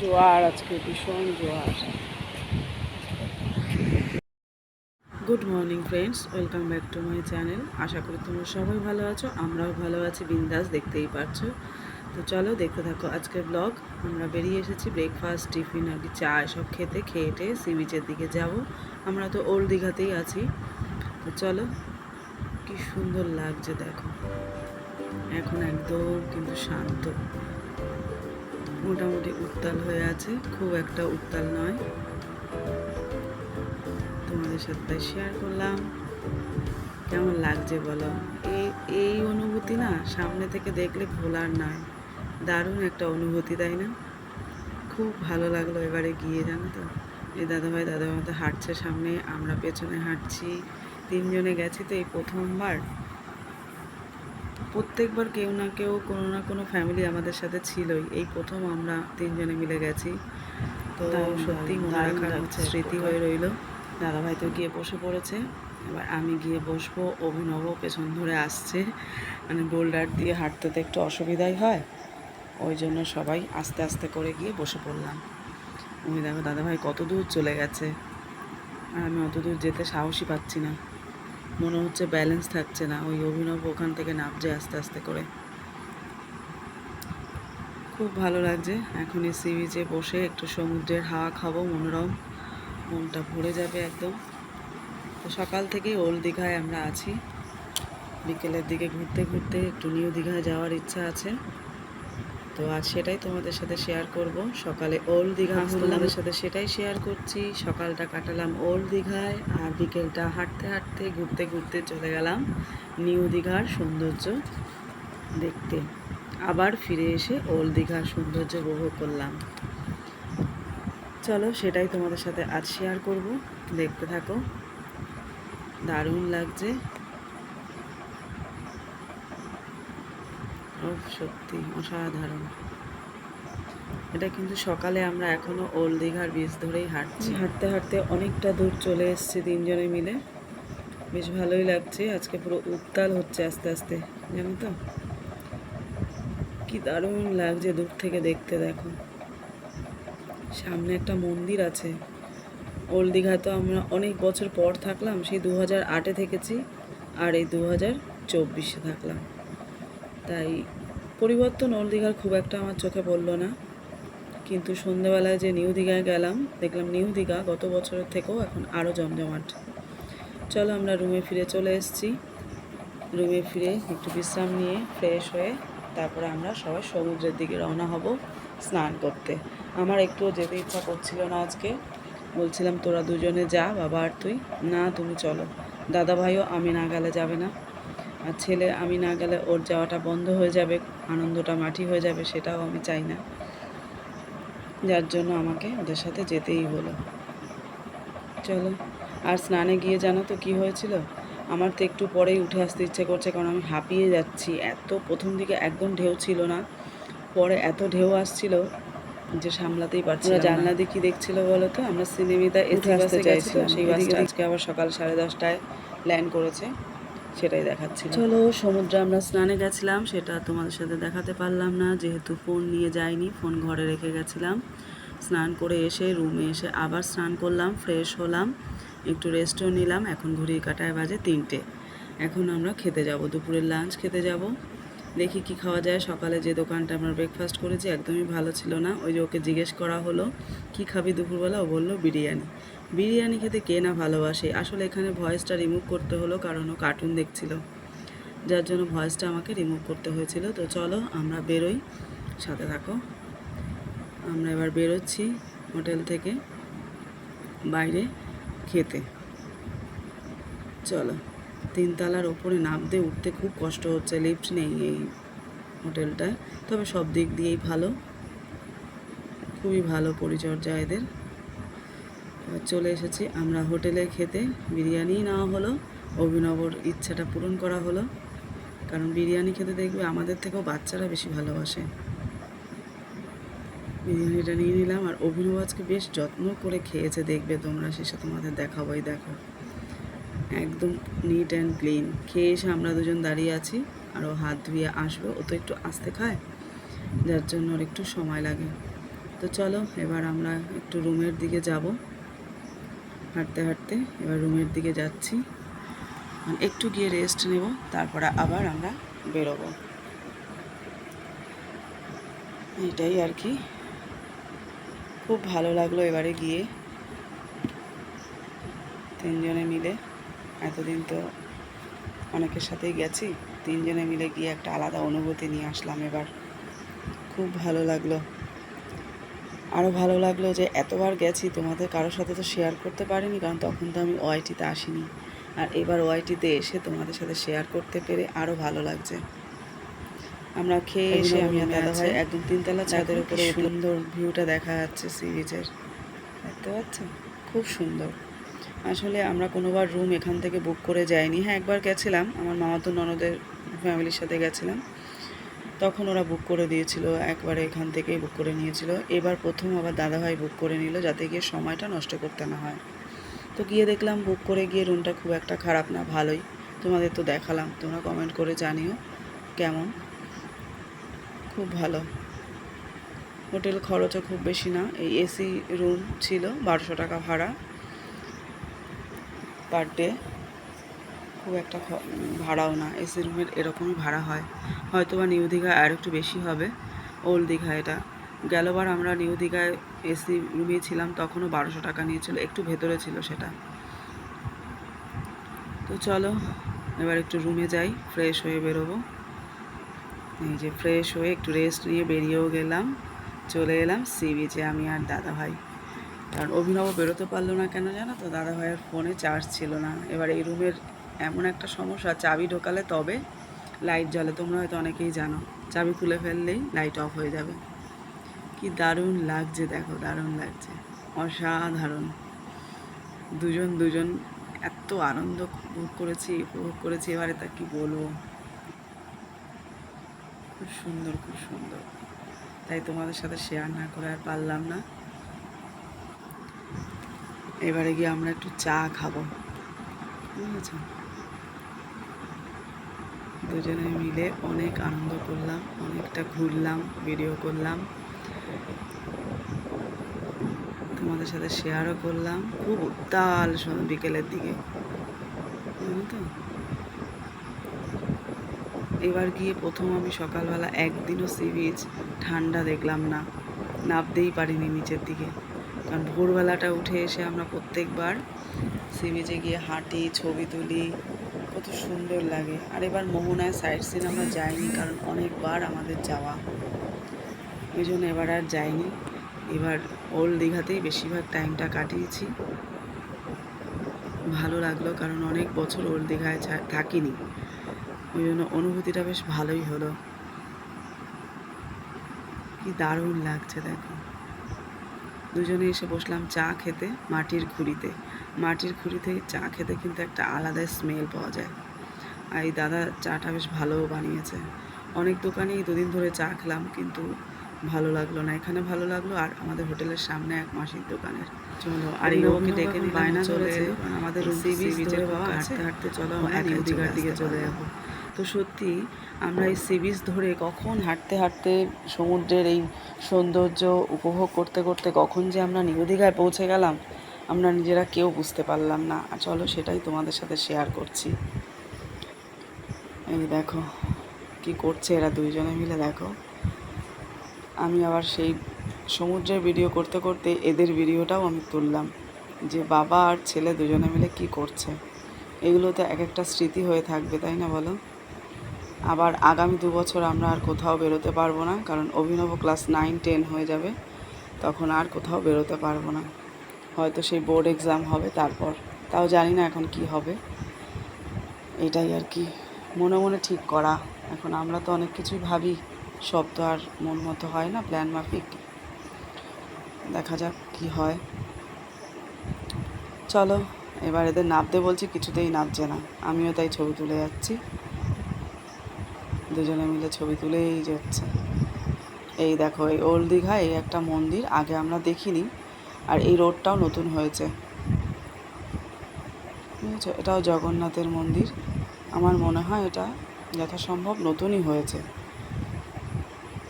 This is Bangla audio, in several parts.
জোয়ার, আজকে ভীষণ জোয়ার। Good morning friends welcome back to my channel আশা করি তোমরা সবাই ভালো আছো, আমরাও ভালো আছি, বিন্দাস দেখতেই পারছ। তো চলো দেখতে থাকো আজকের ব্লগ আমরা বেরিয়ে এসেছি ব্রেকফাস্ট টিফিন আর কি চা, এসব খেতে খেয়ে টেয়ে সি বিচের দিকে যাব। আমরা তো ওল্ড দীঘাতেই আছি। তো চলো, কি সুন্দর লাগছে, দেখো। এখন একদম কিন্তু শান্ত। মোটামুটি উত্তাল হয়ে আছে, খুব একটা উত্তাল নয়। তোমাদের সাথে শেয়ার করলাম। কেমন লাগছে বলো? এই এই অনুভূতি না সামনে থেকে দেখলে ভোলার নয় দারুণ একটা অনুভূতি, তাই না? খুব ভালো লাগল এবারে গিয়ে, জানো তো? এই দাদাভাই দাদাভাই মতো হাঁটছে সামনে, আমরা পেছনে হাঁটছি। তিনজনে গেছি তো এই প্রথমবার। প্রত্যেকবার কেউ না কেউ কোনো না কোনো ফ্যামিলি আমাদের সাথে ছিলই। এই প্রথম আমরা তিনজনে মিলে গেছি। তো সত্যি মনে রাখার স্মৃতি হয়ে রইল। দাদাভাই তো গিয়ে বসে পড়েছে। এবার আমি গিয়ে বসবো অভিনব পেছন ধরে আসছে। মানে বোল্ডার দিয়ে হাঁটতে তো একটু অসুবিধাই হয়। ওই জন্য সবাই আস্তে আস্তে করে গিয়ে বসে পড়লাম। ওই দেখো দাদাভাই কত দূর চলে গেছে। আর আমি অত দূর যেতে সাহসই পাচ্ছি না। মনে হচ্ছে ব্যালেন্স থাকছে না। ওই অভিনব ওখান থেকে নামছে আস্তে আস্তে করে। খুব ভালো লাগছে। এখন এই সি বিচে বসে একটু সমুদ্রের হাওয়া খাব, মনোরম। মনটা ভরে যাবে একদম। তো সকাল থেকেই ওল্ড দীঘায় আমরা আছি। বিকেলের দিকে ঘুরতে ঘুরতে একটু নিউ দীঘায় যাওয়ার ইচ্ছা আছে। তো আজ সেটাই তোমাদের সাথে শেয়ার করব। সকালে ওল্ড দীঘা তোমাদের সাথে সেটাই শেয়ার করছি। সকালটা কাটালাম ওল্ড দীঘায় আর বিকেলটা হাঁটতে হাঁটতে ঘুরতে ঘুরতে চলে গেলাম নিউ দীঘার সৌন্দর্য দেখতে। আবার ফিরে এসে ওল্ড দীঘার সৌন্দর্য উপভোগ করলাম। চলো সেটাই তোমাদের সাথে আজ শেয়ার করব। দেখতে থাকো। দারুণ লাগছে। সত্যি, অসাধারণ। এটা কিন্তু সকালে আমরা এখনও ওল্ড দীঘার বীজ ধরেই হাঁটছি। হাঁটতে হাঁটতে অনেকটা দূর চলে এসেছি তিনজনে মিলে। বেশ ভালোই লাগছে, আজকে পুরো উত্তাল হচ্ছে আস্তে আস্তে, জানো তো? কি দারুণ লাগছে দূর থেকে দেখতে, দেখো। সামনে একটা মন্দির আছে। ওল্ড দীঘা তো আমরা অনেক বছর পর থাকলাম, সেই দু হাজার আটে থেকেছি, আর এই দু হাজার চব্বিশে থাকলাম। তাই পরিবর্তন ওল্ড দীঘার খুব একটা আমার চোখে পড়ল না। কিন্তু সন্ধেবেলায় যে নিউ দীঘায় গেলাম, দেখলাম নিউ দীঘা গত বছরের থেকেও এখন আরও জমজমাট। চলো আমরা রুমে ফিরে চলে এসেছি। রুমে ফিরে একটু বিশ্রাম নিয়ে ফ্রেশ হয়ে তারপরে আমরা সবাই সমুদ্রের দিকে রওনা হব স্নান করতে। আমার একটুও যেতে ইচ্ছা করছিল না আজকে। বলছিলাম, তোরা দুজনে যা, বাবা আর তুই। না, তুমি চলো। দাদা ভাইও আমি না গেলে যাবে না। আর ছেলে আমি না গেলে ওর যাওয়াটা বন্ধ হয়ে যাবে আনন্দটা মাটি হয়ে যাবে সেটাও আমি চাই না। যার জন্য আমাকে ওদের সাথে যেতেই হলো। চলো আর স্নানে গিয়ে জানো তো কী হয়েছিল? আমার তো একটু পরেই উঠে আসতে ইচ্ছে করছে কারণ আমি হাঁপিয়ে যাচ্ছি। এত প্রথম দিকে একদম ঢেউ ছিল না পরে এত ঢেউ আসছিল যে সামলাতেই পারছি না। জানলা দিয়ে কি দেখছিল বলো তো? আমরা সিনেমিতা এসে আসতে চাইছিলাম। সেই বাসটা আজকে আবার সকাল সাড়ে দশটায় ল্যান্ড করেছে। সেটাই দেখাচ্ছি চলো, সমুদ্রে আমরা স্নানে গেছিলাম, সেটা তোমাদের সাথে দেখাতে পারলাম না, যেহেতু ফোন নিয়ে যাইনি, ফোন ঘরে রেখে গেছিলাম। স্নান করে এসে রুমে এসে আবার স্নান করলাম, ফ্রেশ হলাম, একটু রেস্টও নিলাম, এখন ঘড়ির কাটায় বাজে তিনটে। এখন আমরা খেতে যাব, দুপুরের লাঞ্চ খেতে যাব। দেখি কি খাওয়া যায়, সকালে যে দোকানটা আমরা ব্রেকফাস্ট করেছি, একদমই ভালো ছিল না। ওই যে ওকে জিজ্ঞেস করা হলো, কি খাবি দুপুরবেলা? ও বলল, বিরিয়ানি। বিরিয়ানি খেতে কে না ভালোবাসে? আসলে এখানে ভয়েসটা রিমুভ করতে হলো কারণ ও কার্টুন দেখছিল। যার জন্য ভয়েসটা আমাকে রিমুভ করতে হয়েছিল। তো চলো আমরা বেরোই। সাথে থাকো। আমরা এবার বেরোচ্ছি হোটেল থেকে বাইরে খেতে। চলো। তিনতলার ওপরে নামতে উঠতে খুব কষ্ট হচ্ছে। লিফট নেই এই হোটেলটায়। তবে সব দিক দিয়েই ভালো। খুবই ভালো পরিচর্যা এদের। চলে এসেছি। আমরা হোটেলে খেতে বিরিয়ানি নেওয়া হলো। অভিনবর ইচ্ছাটা পূরণ করা হলো। কারণ বিরিয়ানি খেতে দেখবে আমাদের থেকেও বাচ্চারা বেশি ভালোবাসে। বিরিয়ানিটা নিয়ে নিলাম আর অভিনব আজকে বেশ যত্ন করে খেয়েছে। দেখবে তোমরা শেষে তোমাদের দেখাবোই, দেখো। একদম নিট অ্যান্ড ক্লিন খেয়ে এসে আমরা দুজন দাঁড়িয়ে আছি আর ও হাত ধুয়ে আসবে। ও তো একটু আসতে খায়, যার জন্য ওর একটু সময় লাগে। তো চলো, এবার আমরা একটু রুমের দিকে যাব। হাঁটতে হাঁটতে এবার রুমের দিকে যাচ্ছি। একটু গিয়ে রেস্ট নেব, তারপরে আবার আমরা বেরোবো। এটাই আর কি। খুব ভালো লাগল এবারে গিয়ে। তিনজনে মিলে। এতদিন তো অনেকের সাথেই গেছি। তিনজনে মিলে গিয়ে একটা আলাদা অনুভূতি নিয়ে আসলাম এবার। খুব ভালো লাগল। আরও ভালো লাগল যে এতবার গেছি তোমাদের কারোর সাথে তো শেয়ার করতে পারিনি কারণ তখন তো আমি ওয়াইটিতে আসিনি। আর এবার ওয়াইটিতে এসে তোমাদের সাথে শেয়ার করতে পেরে আরও ভালো লাগছে। আমরা খেয়ে এসে আমি দাদা ভাই একদম তিনতলা ছাদের উপরে সুন্দর ভিউটা দেখা যাচ্ছে সি বিচের দেখতে পাচ্ছ? খুব সুন্দর। আসলে আমরা কোনোবার রুম এখান থেকে বুক করে যাইনি। হ্যাঁ একবার গেছিলাম। আমার মামাতো ননদের ফ্যামিলির সাথে গেছিলাম। তখন ওরা বুক করে দিয়েছিল, একবারে এখান থেকেই বুক করে নিয়েছিল। এবার প্রথম আবার দাদাভাই বুক করে নিল, যাতে গিয়ে সময়টা নষ্ট করতে না হয়। তো গিয়ে দেখলাম বুক করে গিয়ে রুমটা খুব একটা খারাপ না, ভালোই। তোমাদের তো দেখালাম, তোমরা কমেন্ট করে জানিও কেমন। খুব ভালো। হোটেল খরচও খুব বেশি না, এই এসি রুম ছিল বারোশো টাকা ভাড়া পার ডে খুব একটা ভাড়াও না। এসি রুমের এরকমই ভাড়া হয়। হয়তো বা নিউ দীঘায় আর একটু বেশি হবে। ওল্ড দীঘা এটা। গেলবার আমরা নিউ দীঘায় এসি রুমে ছিলাম, তখনও বারোশো টাকা নিয়েছিল, একটু ভেতরে ছিল সেটা। তো চলো, এবার একটু রুমে যাই ফ্রেশ হয়ে বেরোবো। এই যে ফ্রেশ হয়ে একটু রেস্ট নিয়ে বেরিয়েও গেলাম। চলে এলাম সি বিচে আমি আর দাদা ভাই কারণ অভিনব বেরোতে পারল না কেন জানো তো? দাদা ভাইয়ের ফোনে চার্জ ছিল না। এবার এই রুমের এমন একটা সমস্যা, চাবি ঢোকালে তবে লাইট জ্বলে। তোমরা হয়তো অনেকেই জানো, চাবি খুলে ফেললেই লাইট অফ হয়ে যাবে। কি দারুণ লাগছে, দেখো দারুণ লাগছে। অসাধারণ। দুজন দুজন, এত আনন্দ উপভোগ করেছি উপভোগ করেছি। এবারে তা কি বলব? খুব সুন্দর খুব সুন্দর। তাই তোমাদের সাথে শেয়ার না করে আর পারলাম না। এবারে গিয়ে আমরা একটু চা খাব। বুঝেছ দুজনে মিলে অনেক আনন্দ করলাম, অনেকটা ঘুরলাম ভিডিও করলাম। তোমাদের সাথে শেয়ারও করলাম। খুব উত্তাল বিকেলের দিকে। তো? এবার গিয়ে প্রথম আমি সকালবেলা একদিনও সি বিচ ঠান্ডা দেখলাম না। নামতেই পারিনি নিচের দিকে। কারণ ভোরবেলাটা উঠে এসে আমরা প্রত্যেকবার সি বিচে গিয়ে হাঁটি, ছবি তুলি কত সুন্দর লাগে। আর এবার মোহনায় সাইড সিন আমরা যাইনি, কারণ অনেকবার আমাদের যাওয়া। ওই জন্য এবার আর যাইনি। এবার ওল্ড দীঘাতেই বেশিরভাগ টাইমটা কাটিয়েছি। ভালো লাগল, কারণ অনেক বছর ওল্ড দীঘায় থাকিনি। ওই জন্য অনুভূতিটা বেশ ভালোই হলো। কি দারুণ লাগছে, দেখো। দুজনে এসে বসলাম চা খেতে মাটির খুঁড়িতে মাটির খুঁড়ি থেকে চা খেতে কিন্তু একটা আলাদা স্মেল পাওয়া যায়। আর এই দাদা চাটা বেশ ভালোও বানিয়েছে। অনেক দোকানেই দুদিন ধরে চা খেলাম কিন্তু ভালো লাগল না। এখানে ভালো লাগল আর আমাদের হোটেলের সামনে এক মাসির দোকানের। চলো আর এই ওকে ডেকে বায়না চলেছে আমাদের সি বিচ ধরে বাবা হাঁটতে হাঁটতে চলো দীঘার দিকে চলে যাব। তো সত্যি আমরা এই সি বিচ ধরে কখন হাঁটতে হাঁটতে সমুদ্রের এই সৌন্দর্য উপভোগ করতে করতে কখন যে আমরা নিউ দীঘায় পৌঁছে গেলাম আমরা নিজেরা কেউ বুঝতে পারলাম না। আর চলো সেটাই তোমাদের সাথে শেয়ার করছি। এই দেখো, কি করছে এরা দুইজনে মিলে, দেখো। আমি আবার সেই সমুদ্রের ভিডিও করতে করতে এদের ভিডিওটাও আমি তুললাম। যে বাবা আর ছেলে দুজনে মিলে কি করছে? এগুলো তো এক একটা স্মৃতি হয়ে থাকবে, তাই না বলো? আবার আগামী দু বছর আমরা আর কোথাও বেরোতে পারব না, কারণ অভিনব ক্লাস নাইন টেন হয়ে যাবে। তখন আর কোথাও বেরোতে পারব না। হয়তো সেই বোর্ড এক্সাম হবে, তারপর তাও জানি না এখন কি হবে। এটাই আর কি। মনে মনে ঠিক করা। এখন আমরা তো অনেক কিছুই ভাবি, সব তো আর মন মতো হয় না প্ল্যান মাফিক। দেখা যাক কি হয়। চলো, এবার এদের নামতে বলছি, কিছুতেই নামছে না। আমিও তাই ছবি তুলে যাচ্ছি। দুজনে মিলে ছবি তুলেই যাচ্ছে। এই দেখো, এই ওল্ড দীঘা, এই একটা মন্দির, আগে আমরা দেখিনি। আর এই রোডটাও নতুন হয়েছে। বুঝেছ? এটাও জগন্নাথের মন্দির। আমার মনে হয় এটা যথাসম্ভব নতুনই হয়েছে।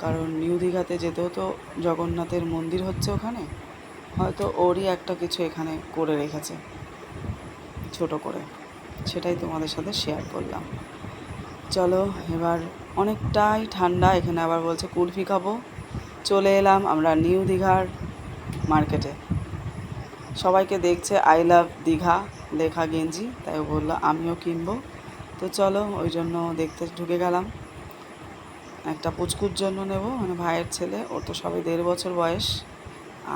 কারণ নিউ দীঘাতে যেতেও তো জগন্নাথের মন্দির হচ্ছে ওখানে। হয়তো ওরই একটা কিছু এখানে করে রেখেছে। ছোট করে। সেটাই তোমাদের সাথে শেয়ার করলাম। চলো, এবার অনেকটাই ঠান্ডা। এখানে আবার বলছে, কুলফি খাব। চলে এলাম আমরা নিউ দীঘার মার্কেটে। সবাইকে দেখছে, আই লাভ দীঘা লেখা গেঞ্জি, তাই ও বলল, আমিও কিনবো। তো চলো, ওই জন্য দেখতে ঢুকে গেলাম। একটা পুচকুর জন্য নেব মানে ভাইয়ের ছেলে, ওর তো সবে দেড় বছর বয়স।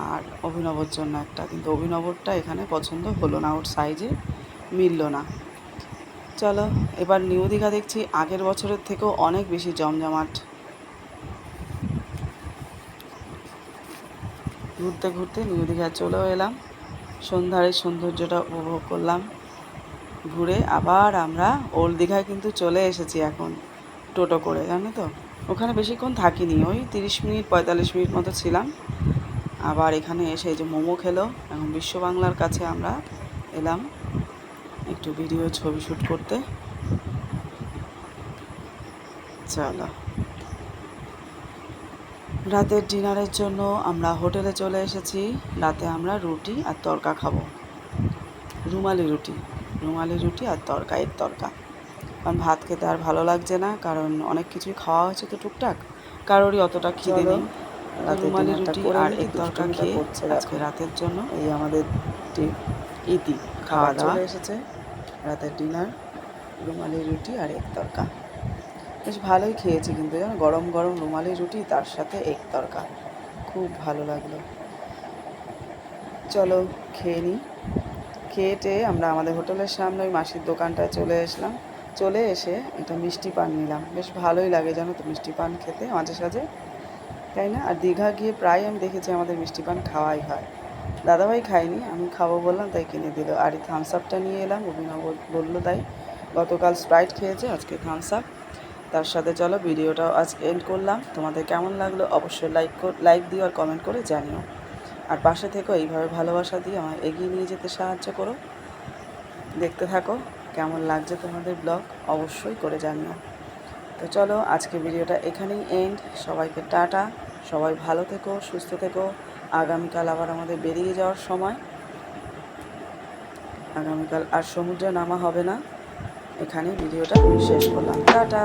আর অভিনবর জন্য একটা, কিন্তু অভিনবরটা এখানে পছন্দ হলো না, ওর সাইজে মিলল না। চলো, এবার নিউ দীঘা দেখছি, আগের বছরের থেকেও অনেক বেশি জমজমাট। ঘুরতে ঘুরতে নিউ দীঘা চলেও এলাম। সন্ধ্যার সৌন্দর্যটা উপভোগ করলাম। ঘুরে আবার আমরা ওল্ড দীঘায় কিন্তু চলে এসেছি এখন, টোটো করে, জানো তো? ওখানে বেশিক্ষণ থাকিনি, ওই তিরিশ মিনিট, পঁয়তাল্লিশ মিনিট মতো ছিলাম। আবার এখানে এসে যে মোমো খেলো, এখন বিশ্ব বাংলার কাছে আমরা এলাম একটু ভিডিও ছবি শ্যুট করতে। চলো। রাতের ডিনারের জন্য আমরা হোটেলে চলে এসেছি। রাতে আমরা রুটি আর তরকা খাব। রুমালি রুটি। রুমালি রুটি আর তরকা এর তরকা। কারণ ভাত খেতে আর ভালো লাগছে না কারণ অনেক কিছুই খাওয়া হয়েছে তো টুকটাক। কারোরই অতটা খিদে নেই। রুমালি রুটি আর এগ তরকা খেয়ে আজকে রাতের জন্য এই আমাদের ইতি খাওয়া দাওয়া। এসেছে। রাতের ডিনার রুমালি রুটি আর এর তরকা। বেশ ভালোই খেয়েছি কিন্তু, জানো? গরম গরম রুমালি রুটি, তার সাথে এগ তরকা। খুব ভালো লাগল। চলো খেয়ে নিই খেয়ে টেয়ে আমরা আমাদের হোটেলের সামনে ওই মাসির দোকানটায় চলে এসলাম। চলে এসে একটা মিষ্টি পান নিলাম। বেশ ভালোই লাগে, জানো তো, মিষ্টি পান খেতে মাঝে সাঝে। তাই না? আর দীঘা গিয়ে প্রায় আমি দেখেছি আমাদের মিষ্টি পান খাওয়াই হয়। দাদাভাই খাইনি আমি খাব বললাম, তাই কিনে দিল। আর এই থামস আপটা নিয়ে এলাম, অভিনব বলল তাই। গতকাল স্প্রাইট খেয়েছে, আজকে থামস আপ তার সাথে চলো, ভিডিওটাও আজকে এন্ড করলাম। তোমাদের কেমন লাগল অবশ্যই লাইক লাইক দিও আর কমেন্ট করে জানিও। আর পাশে থেকো, এইভাবে ভালোবাসা দিয়ে আমায় এগিয়ে নিয়ে যেতে সাহায্য করো। দেখতে থাকো, কেমন লাগছে তোমাদের ব্লগ অবশ্যই করে জানিও। তো চলো, আজকে ভিডিওটা এখানেই এন্ড সবাইকে টাটা, সবাই ভালো থেকো, সুস্থ থেকো। আগামীকাল আবার আমাদের বেরিয়ে যাওয়ার সময়। আগামীকাল আর সমুদ্রে নামা হবে না। এখানে ভিডিওটা শেষ করলাম। টাটা!